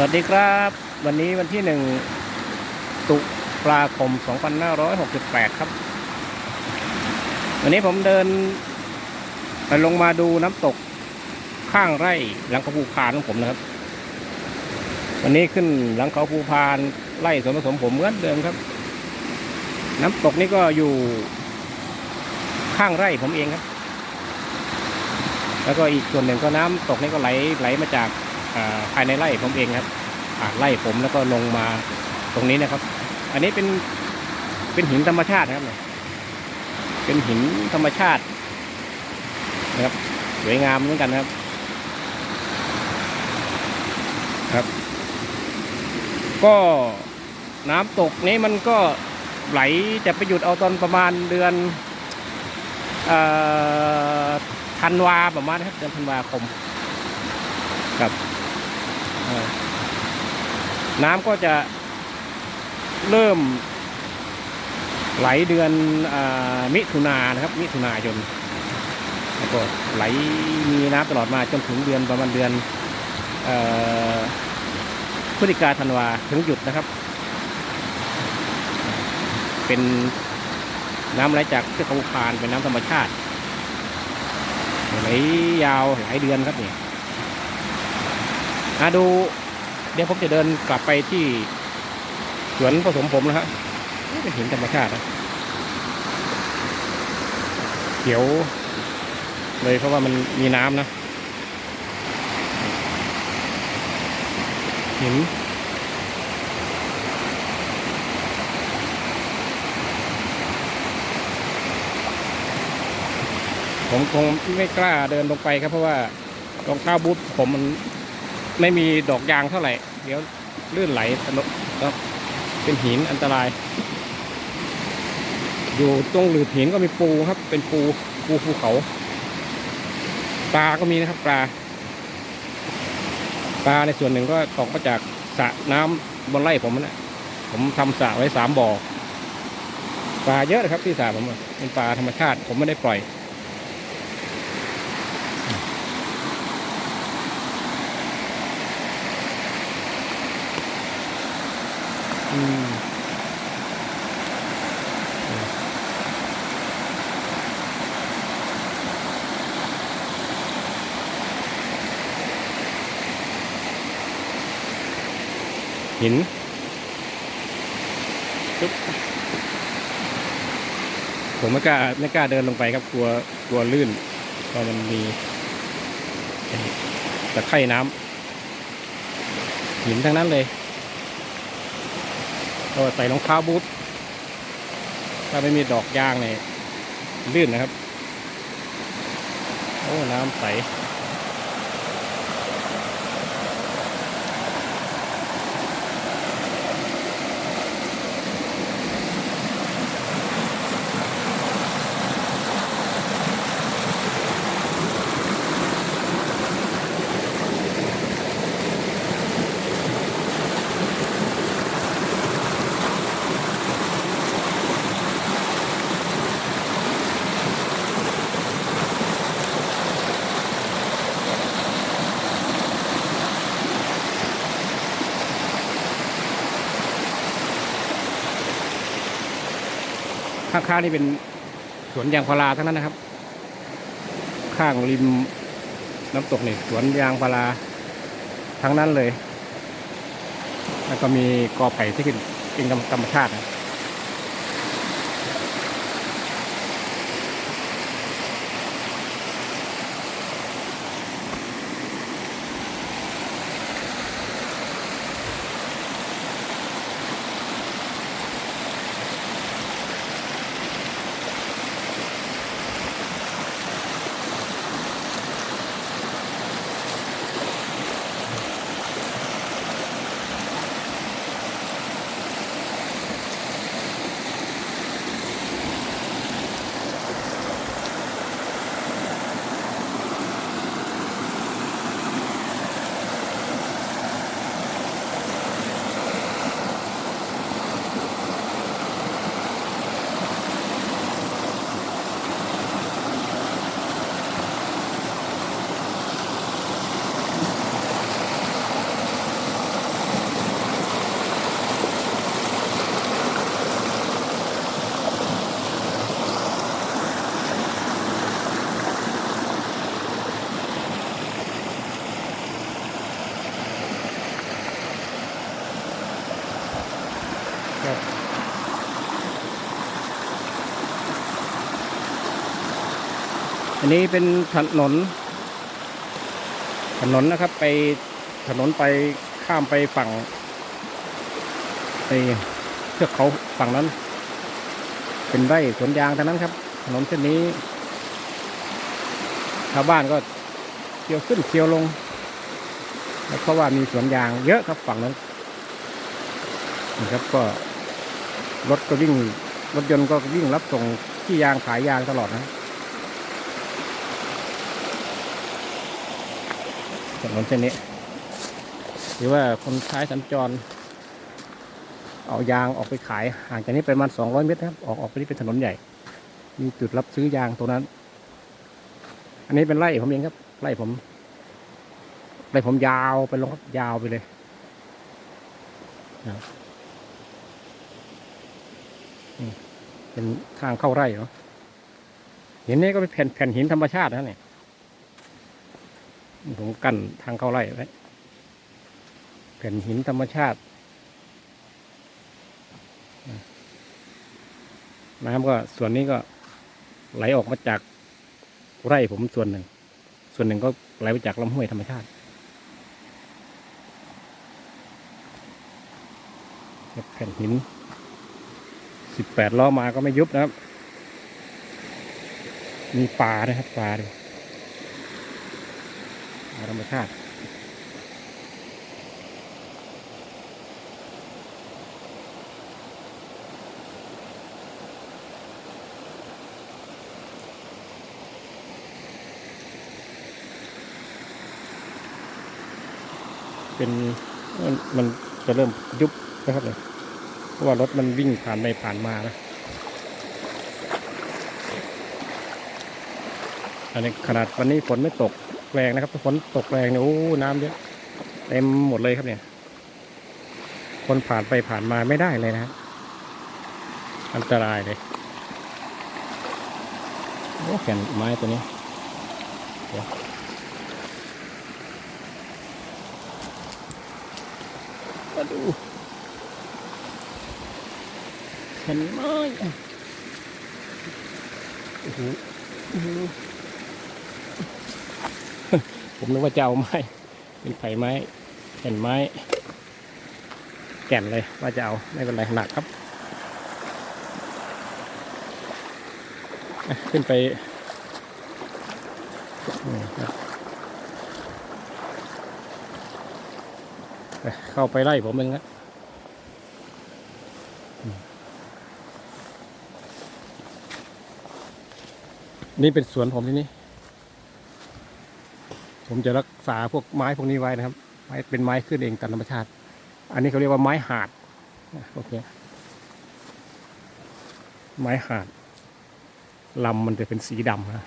วัสดีครับ วันนี้วันที่หนึ่งตุลาคม 2568 ครับ วันนี้ผมเดินไปลงมาดูน้ำตกข้างไร่หลังเขาภูพานของผมนะครับ วันนี้ขึ้นหลังเขาภูพานไร่สวนผสมผมเหมือนเดิมครับ น้ำตกนี่ก็อยู่ข้างไร่ผมเองครับ แล้วก็อีกส่วนหนึ่งก็น้ำตกนี่ก็ไหลไหลมาจาก ภายในไร่ผมเองครับผ่าไร่ผมแล้วก็ลงมาตรงนี้นะครับ อันนี้เป็นเป็นหินธรรมชาตินะครับเป็นหินธรรมชาตินะครับสวยงามเหมือนกันครับ ครับ ก็น้ำตกนี้มันก็ไหลจะไปหยุดเอาตอนประมาณเดือนธันวาประมาณนะครับเดือนธันวาคมครับ น้ำก็จะเริ่มไหลเดือนอมิถุนานะครับ มิถุนายนแล้วก็ไหลมีน้ำตลอดมาจนถึงเดือนประมาณเดือนพฤศจิกาธันวาถึงหยุดนะครับ เป็นน้ำไหลจากเทือกเขาพานเป็นน้ำธรรมชาติไหลยาวหลายเดือนครับนี่มาดู เดี๋ยวผมจะเดินกลับไปที่สวนผสมผมนะฮะนี่เป็นหินธรรมชาตินะเขียว เลยเพราะว่ามันมีน้ำนะหินผมคงไม่กล้าเดินลงไปครับเพราะว่ารองเท้าบูทผมมัน ไม่มีดอกยางเท่าไหร่ เดี๋ยวลื่นไหลถนนครับเป็นหินอันตราย อยู่ตรงหลืบหินก็มีปูครับ เป็นปูปูภูเขา ปลาก็มีนะครับ ปลา ปลาในส่วนหนึ่งก็ตกมาจากสระน้ำบนไร่ผมนะผมทำสระไว้สามบ่อปลาเยอะนะครับที่สระผมเป็นปลาธรรมชาติ ผมไม่ได้ปล่อย หินปึ๊บผมไม่กล้าไม่กล้าเดินลงไปครับกลัวกลัวลื่นเพราะมันมีตะไคร่น้ำหินทั้งนั้นเลย ก็ใส่รองเท้าบูทถ้าไม่มีดอกยางเนี่ยลื่นนะครับ โอ้ น้ำใส ข้างๆนี่เป็นสวนยางพาราทั้งนั้นนะครับ ข้างริมน้ำตกนี่สวนยางพาราทั้งนั้นเลย แล้วก็มีกอไผ่ที่ขึ้นเป็นธรรมชาตินะ นี้เป็นถนน ถนนนะครับไปถนนไปข้ามไปฝั่งไปเทือกเขาฝั่งนั้น เป็นไร่สวนยางทั้งนั้นครับ ถนนเส้นนี้ ชาวบ้านก็เที่ยวขึ้นเที่ยวลง แล้วเพราะว่ามีสวนยางเยอะครับฝั่งนั้นนะครับก็รถก็วิ่งรถยนต์ก็วิ่งรับส่งที่ยางขายยางตลอดนะ ถนนเส้นนี้ หรือว่าคนใช้สัญจร เอายางออกไปขายห่างจากนี้ไปประมาณ200 เมตรครับ ออกออกไปนี่เป็นถนนใหญ่ มีจุดรับซื้อยางตรงนั้น อันนี้เป็นไร่ผมเองครับ ไร่ผมไร่ผมยาวไปลงครับยาวไปเลยนะครับอืมเป็นทางเข้าไร่เนาะหินนี้ก็เป็นแผ่นแผ่นหินธรรมชาตินะเนี่ย ผมกั้นทางเข้าไร่ไว้แผ่นหินธรรมชาติ น้ำก็ส่วนนี้ก็ไหลออกมาจากไร่ผมส่วนหนึ่ง ส่วนหนึ่งก็ไหลมาจากลำห้วยธรรมชาติแผ่นหินสิบแปดล้อมาก็ไม่ยุบนะครับ มีป่านะครับป่าด้วยป่า ธรรมชาติเป็นมันจะเริ่มยุบนะครับเลยเพราะว่ารถมันวิ่งผ่านไปผ่านมานะอันนี้ขนาดวันนี้ฝนไม่ตก แรงนะครับฝนตกแรงเนี่ยโอ้น้ำเยอะเต็มหมดเลยครับเนี่ย คนผ่านไปผ่านมาไม่ได้เลยนะอันตรายเลยโอ้แผ่นไม้ตัวนี้มาดูเห็นไมโอ้โอ้โห ผมนึกว่าจะเอาไม้ เป็นไผ่ไม้แผ่นไม้ แก่นเลยว่าจะเอาไม่เป็นไรหนักครับ ขึ้นไปเข้าไปไล่ผมเองนะนี่เป็นสวนผมที่นี่ ผมจะรักษาพวกไม้พวกนี้ไว้นะครับ ไม้เป็นไม้ขึ้นเองตามธรรมชาติ อันนี้เขาเรียกว่าไม้หาดโอเคไม้หาดลำมันจะเป็นสีดำนะ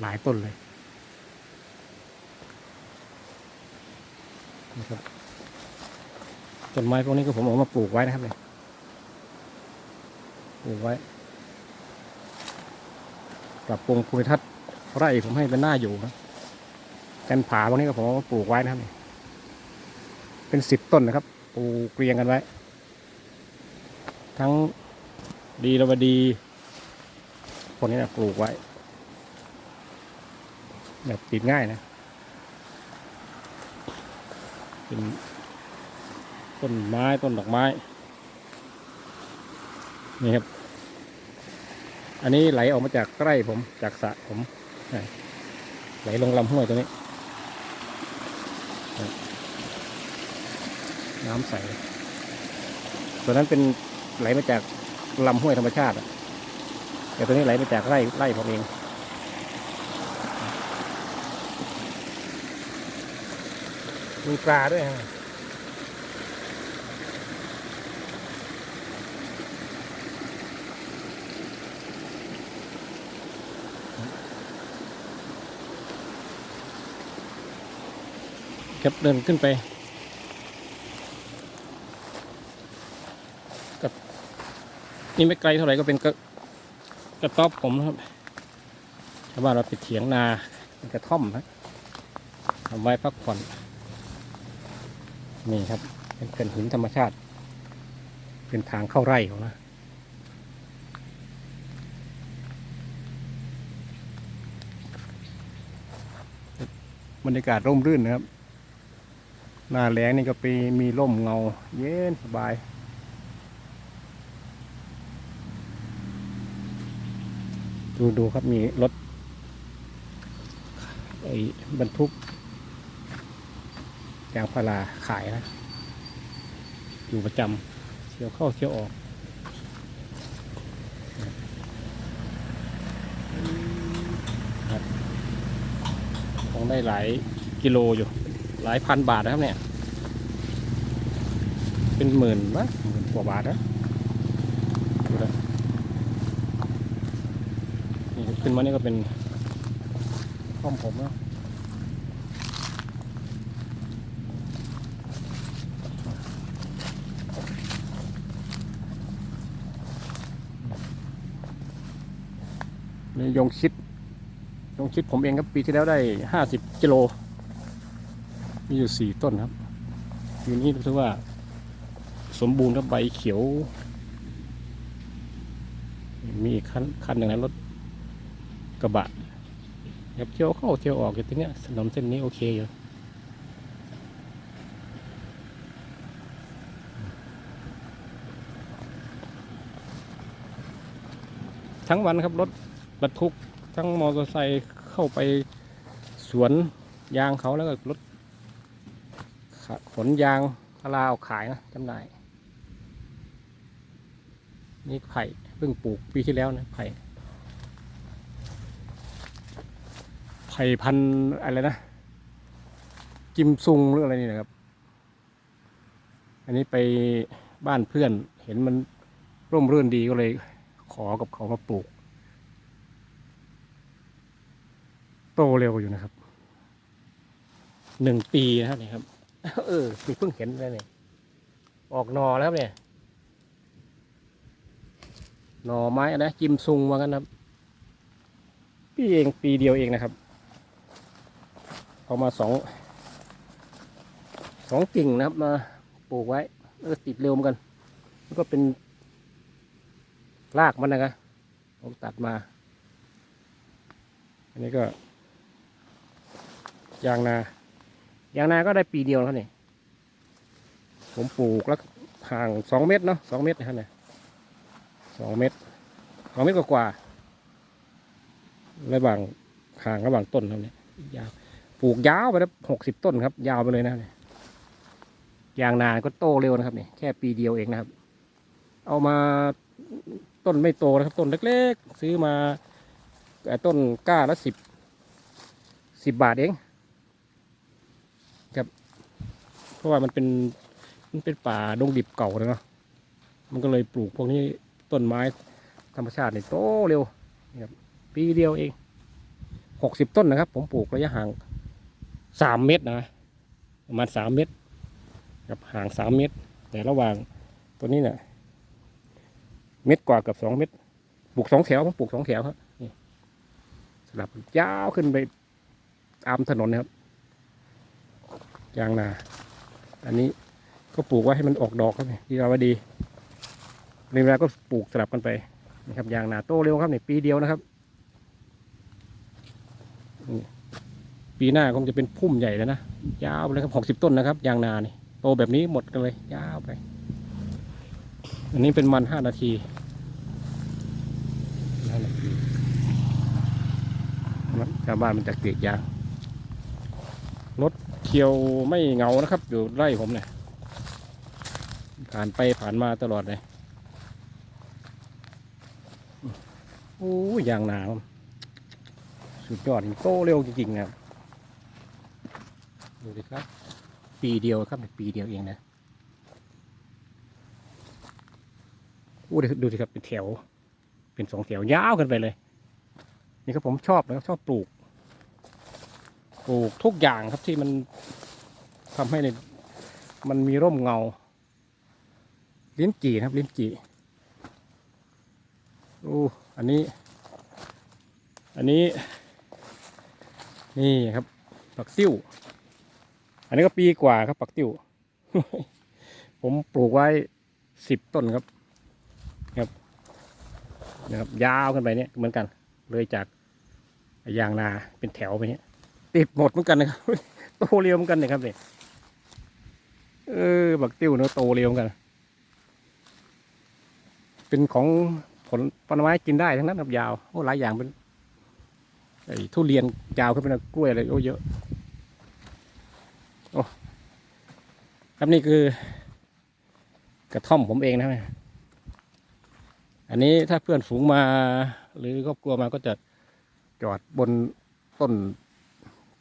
หลายต้นเลยนะครับต้นไม้พวกนี้ก็ผมเอามาปลูกไว้นะครับเนี่ยปลูกไว้ปรับปรุงภูมิทัศน์ไร่ผมให้เป็นหน้าอยู่นะ นผาพวกนี้ก็ผมปลูกไว้นะครับ เป็นสิบต้นนะครับ ปลูกเรียงกันไว้ ทั้งดีรวดีพวกนี้นะปลูกไว้ แบบติดง่ายนะเป็นต้นไม้ต้นดอกไม้ นี่ครับ อันนี้ไหลออกมาจากไร่ผมจากสระผม ไหลลงลำห้วยตัวนี้อ่า น้ำใส ส่วนนั้นเป็นไหลมาจากลำห้วยธรรมชาติ แต่ตัวนี้ไหลมาจากไร่ไร่ผมเอง มีปลาด้วยฮะครับเดินขึ้นไปกับ นี่ไม่ไกลเท่าไหร่ก็เป็นกระกระต๊อบผมครับชาวบ้านเราติดเถียงนาเป็นกระท่อมนะทำไว้พักผ่อน นี่ครับ เป็นเขื่อนหินธรรมชาติ เป็นทางเข้าไร่เขานะบรรยากาศร่มรื่นนะครับ หน้าแล้งนี่ก็ไปมีร่มเงา เย็นสบาย ดูดูครับมีรถไอ้บรรทุกยางพาราขายนะ อยู่ประจำเที่ยวเข้าเที่ยวออกของได้หลายกิโลอยู่ หลายพันบาทนะครับเนี่ย เป็นหมื่นวะหมื่นกว่าบาทนะดูแล้วนี่ ขึ้นมานี่ก็เป็นห้องผมนะนี่ยงชิดยงชิดผมเองครับปีที่แล้วได้ห้าสิบกิโล มีอยู่สี่ต้นครับปีนี้รู้สึกว่าสมบูรณ์ครับใบเขียว มีอีกคันคันหนึ่งนะรถ กระบะครับเที่ยวเข้าเที่ยวออกอยู่ตรงเนี้ยถนนเส้นนี้โอเคอยู่ทั้งวันครับรถบรรทุกทั้งมอเตอร์ไซค์เข้าไปสวนยางเขาแล้วก็รถขนยางพาราเอาขายนะจำหน่ายนี่ไผ่เพิ่งปลูกปีที่แล้วนะไผ่ ไผ่พันอะไรนะกิมซุงหรืออะไรนี่นะครับ อันนี้ไปบ้านเพื่อนเห็นมันร่มรื่นดีก็เลยขอกับเขามาปลูก โตเร็วอยู่นะครับหนึ่งปีนะครับเนี่ยครับเออเพิ่งเห็นเลยเนี่ยออกหนอแล้วเนี่ยหน่อไม้อะนะจิมซุงมากันนะครับ ปีเองปีเดียวเองนะครับ เอามาสองสองกิ่งนะครับมาปลูกไว้แล้วก็ติดเร็วเหมือนกันแล้วก็เป็นรากมันนะครับผมตัดมา อันนี้ก็ยางนายางนาก็ได้ปีเดียวนะครับนี่ผมปลูกแล้วห่างสองเมตรเนาะสองเมตรนะครับเนี่ยสองเมตรสองเมตรกว่าๆระหว่างห่างระหว่างต้นครับเนี่ยยาว ปลูกยาวไปแล้วหกสิบต้นครับ ยาวไปเลยนะเนี่ยยางนาก็โตเร็วนะครับเนี่ยแค่ปีเดียวเองนะครับ เอามาต้นไม่โตนะครับ ต้นเล็กๆ ซื้อมาเอ่ต้นกล้าละสิบสิบบาทเองครับ เพราะว่ามันเป็นมันเป็นป่าดงดิบเก่าเลยเนาะมันก็เลยปลูกพวกนี้ต้นไม้ธรรมชาติเนี่ยโตเร็วนี่ครับปีเดียวเองหกสิบต้นนะครับ ผมปลูกระยะห่าง สามเมตรนะประมาณสามเมตร กับห่างสามเมตร แต่ระหว่างตัวนี้เนี่ยเม็ดกว่ากับสองเม็ดปลูกสองแถวผมปลูกสองแถวครับสลับยาวขึ้นไปตามถนนนะครับยางนา อันนี้ก็ปลูกไว้ให้มันออกดอกครับนี่ดีเอาไว้ดีในเวลาก็ปลูกสลับกันไปนะครับยางนาโตเร็วครับนี่ปีเดียวนะครับนี่ ปีหน้าคงจะเป็นพุ่มใหญ่แล้วนะ ยาวเลยครับหกสิบต้นนะครับ ยางนานี่โตแบบนี้หมดกันเลย ยาวไป อันนี้เป็นมันห้านาทีชาวบ้านมันจะเกลียดยาง รถเที่ยวไม่เงานะครับ อยู่ไร่ผมเนี่ย ผ่านไปผ่านมาตลอดเลยโอ้ยยางหนาวสุดยอดโตเร็วจริงๆนะครับ ดูดิครับ ปีเดียวครับปีเดียวเองนะโอ้ดูสิครับเป็นแถว เป็นสองแถวยาวกันไปเลย นี่ครับผมชอบนะครับชอบปลูก ปลูกทุกอย่างครับที่มันทำให้ในมันมีร่มเงาลิ้นจี่นะครับลิ้นจี่โอ้อันนี้ อันนี้ นี่ครับปักติ้ว อันนี้ก็ปีกว่าครับปักติวผมปลูกไว้สิบต้นครับครับนะครับ ยาวขึ้นไปเนี่ยเหมือนกัน เลยจากยางนาเป็นแถวไปเนี่ยติดหมดเหมือนกันนะครับโตเร็วเหมือนกันเนี่ยครับเนี่ยเออบักติ้วเนาะโตเร็วเหมือนกัน เป็นของผลผลไม้กินได้ทั้งนั้นครับยาวโอ้หลายอย่างเป็นไอ้ทุเรียนยาวขึ้นไปนะกล้วยอะไรโอ้เยอะ โอ้ครับนี่คือกระท่อมผมเองนะครับอันนี้ถ้าเพื่อนฝูงมา หรือครอบครัวมาก็จะจอดบนต้น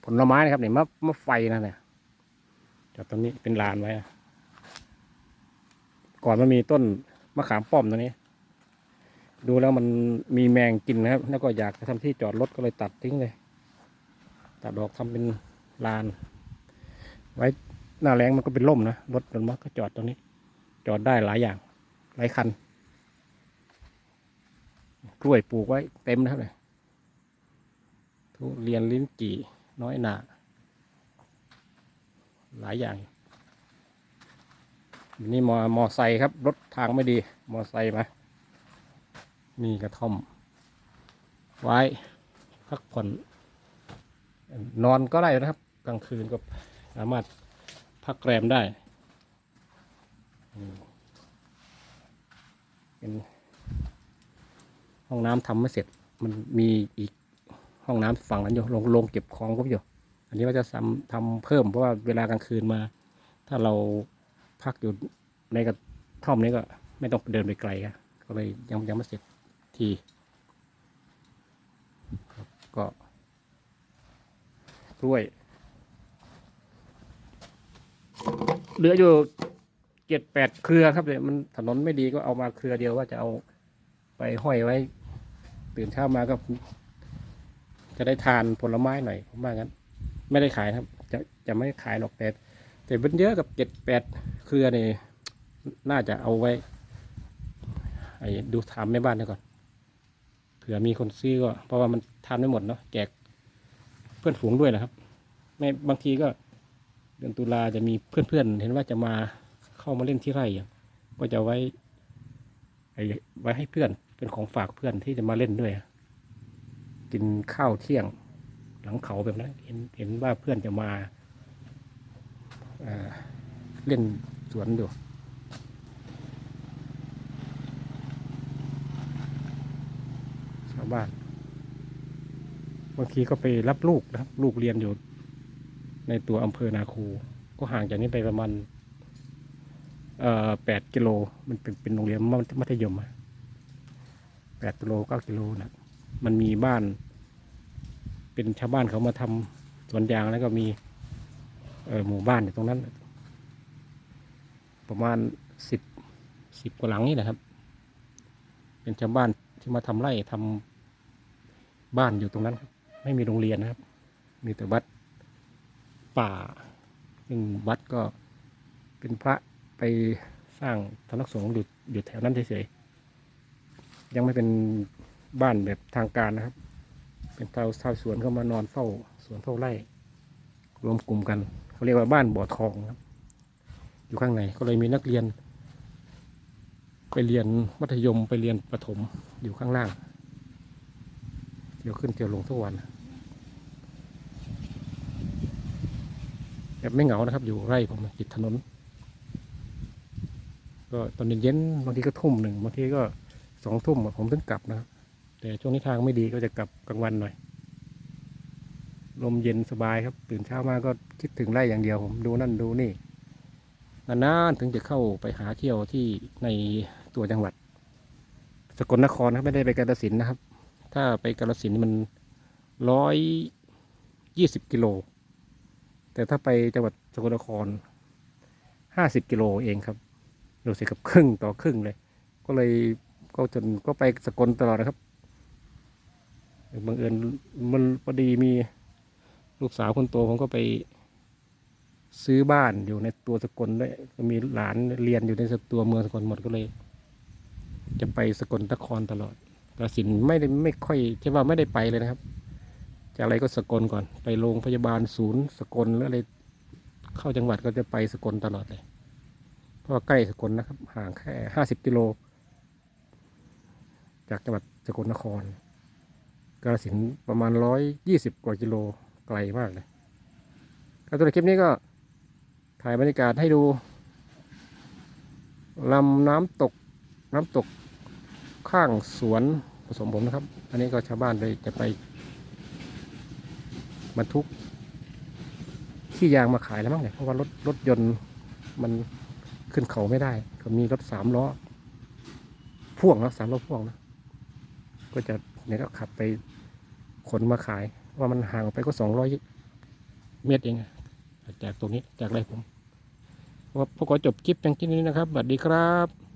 ผลไม้นะครับเนี่ยมะมะไฟนะเนี่ยจอดตรงนี้เป็นลานไว้ ก่อนมันมีต้นมะขามป้อมตรงนี้ ดูแล้วมันมีแมงกินนะครับ แล้วก็อยากจะทำที่จอดรถก็เลยตัดทิ้งเลย ตัดดอกทำเป็นลาน ไว้หน้าแรงมันก็เป็นร่มนะรถมันมักก็จอดตรงนี้ จอดได้หลายอย่าง หลายคัน กล้วยปลูกไว้เต็มนะครับเลยทุเรียนลิ้นจี่น้อยหนาหลายอย่าง นี่มอมอไซค์ครับ รถทางไม่ดี มอไซค์มามีกระท่อม ไว้ พักผ่อน นอนก็ได้นะครับ กลางคืนก็ สามารถพักแรมได้ เป็นห้องน้ำทำไม่เสร็จ มันมีอีกห้องน้ำฝั่งนั้นอยู่ลงลงเก็บของก็อยู่อันนี้ว่าจะทำทำเพิ่มเพราะว่าเวลากลางคืนมา ถ้าเราพักอยู่ในกระท่อมนี้ก็ไม่ต้องเดินไปไกลครับก็เลยยังยังไม่เสร็จทีก็กล้วย เหลืออยู่เจ็ดแปดเครือครับเนี่ยมันถนนไม่ดีก็เอามาเครือเดียวว่าจะเอาไปห้อยไว้ ตื่นเช้ามาก็จะได้ทานผลไม้หน่อยผมว่างั้น ไม่ได้ขายครับ จะจะไม่ขายหรอกแต่แต่เป็นเยอะกับเจ็ดแปดเครือนี่น่าจะเอาไว้ไอ้ดูถามแม่บ้านดีก่อนเผื่อมีคนซื้อก็ เพราะว่ามันทานไม่หมดเนาะแจกเพื่อนฝูงด้วยนะครับไม่บางทีก็ เดือนตุลาจะมีเพื่อนๆเห็นว่าจะมาเข้ามาเล่นที่ไร่ก็จะไว้ไว้ให้เพื่อนเป็นของฝากเพื่อนที่จะมาเล่นด้วย กินข้าวเที่ยง หลังเขาแบบนั้นเห็นเห็นว่าเพื่อนจะมาเอ่อเล่นสวนอยู่ชาวบ้านบางทีก็ไปรับลูกนะครับ ลูกเรียนอยู่ ในตัวอำเภอนาคู ก็ห่างจากนี้ไปประมาณเอ่อแปดกิโลมันเป็นเป็นโรงเรียนมัธยมอะแปดกิโลเก้ากิโลนะมันมีบ้าน เป็นชาวบ้านเขามาทำสวนยางแล้วก็มีเออหมู่บ้านอยู่ตรงนั้น ประมาณสิบสิบกว่าหลังนี่นะครับ เป็นชาวบ้านที่มาทำไร่ทำบ้านอยู่ตรงนั้นครับ ไม่มีโรงเรียนนะครับ มีแต่วัด ป่าซึ่งวัดก็เป็นพระไปสร้างธนกสงฆ์อยู่อยู่แถวนั้นเฉยๆยังไม่เป็นบ้านแบบทางการนะครับ เป็นชาวชาวสวนเข้ามานอนเฝ้าสวนเฝ้าไร่รวมกลุ่มกัน เขาเรียกว่าบ้านบ่อทองครับ อยู่ข้างในก็เลยมีนักเรียน ไปเรียนมัธยมไปเรียนประถมอยู่ข้างล่างเที่ยวขึ้นเที่ยวลงทุกวัน แบบไม่เหงานะครับ อยู่ไร่ผมติดถนน ก็ตอนเย็นๆบางทีก็ทุ่มหนึ่งบางทีก็สองทุ่มผมถึงกลับนะครับ แต่ช่วงนี้ทางไม่ดีก็จะกลับกลางวันหน่อย ลมเย็นสบายครับ ตื่นเช้ามาก็คิดถึงไร่อย่างเดียว ผมดูนั่นดูนี่นานๆถึงจะเข้าไปหาเที่ยวที่ในตัวจังหวัด สกลนครครับไม่ได้ไปกาฬสินนะครับ ถ้าไปกาฬสินมันร้อยยี่สิบกิโล แต่ถ้าไปจังหวัดสกลนครห้าสิบกิโลเองครับดูสิกับครึ่งต่อครึ่งเลย ก็เลยก็จนก็ไปสกลตลอดนะครับบังเอิญมันพอดีมีลูกสาวคนโตผมก็ไปซื้อบ้านอยู่ในตัวสกลด้วยก็มีหลานเรียนอยู่ในตัวเมืองสกลหมดก็เลย จะไปสกลนครตลอดกระสินไม่ได้ไม่ค่อยที่ว่าไม่ได้ไปเลยนะครับ จากอะไรก็สกลก่อน ไปโรงพยาบาลศูนย์สกลแล้วอะไรเข้าจังหวัดก็จะไปสกลตลอดเลย เพราะใกล้สกลนะครับ ห่างแค่ห้าสิบกิโล จากจังหวัดสกลนครกาฬสินประมาณร้อยยี่สิบกว่ากิโลไกลมากเลยครับตัวคลิปนี้ก็ถ่ายบรรยากาศให้ดูลำน้ำตกน้ำตกข้างสวนผสมผมนะครับ อันนี้ก็ชาวบ้านเลยจะไป บรรทุกขี้ยางมาขายแล้วมั้งเนี่ยเพราะว่ารถรถยนต์มันขึ้นเขาไม่ได้ ก็มีรถสามล้อพ่วงนะสามล้อพ่วงนะก็จะเนี่ยก็ขับไปขนมาขาย ว่ามันห่างไปก็สองร้อยเมตรเองจากตรงนี้จากไรผมว่าพวกก็จบคลิปเพียงที่นี้นะครับสวัสดีครับ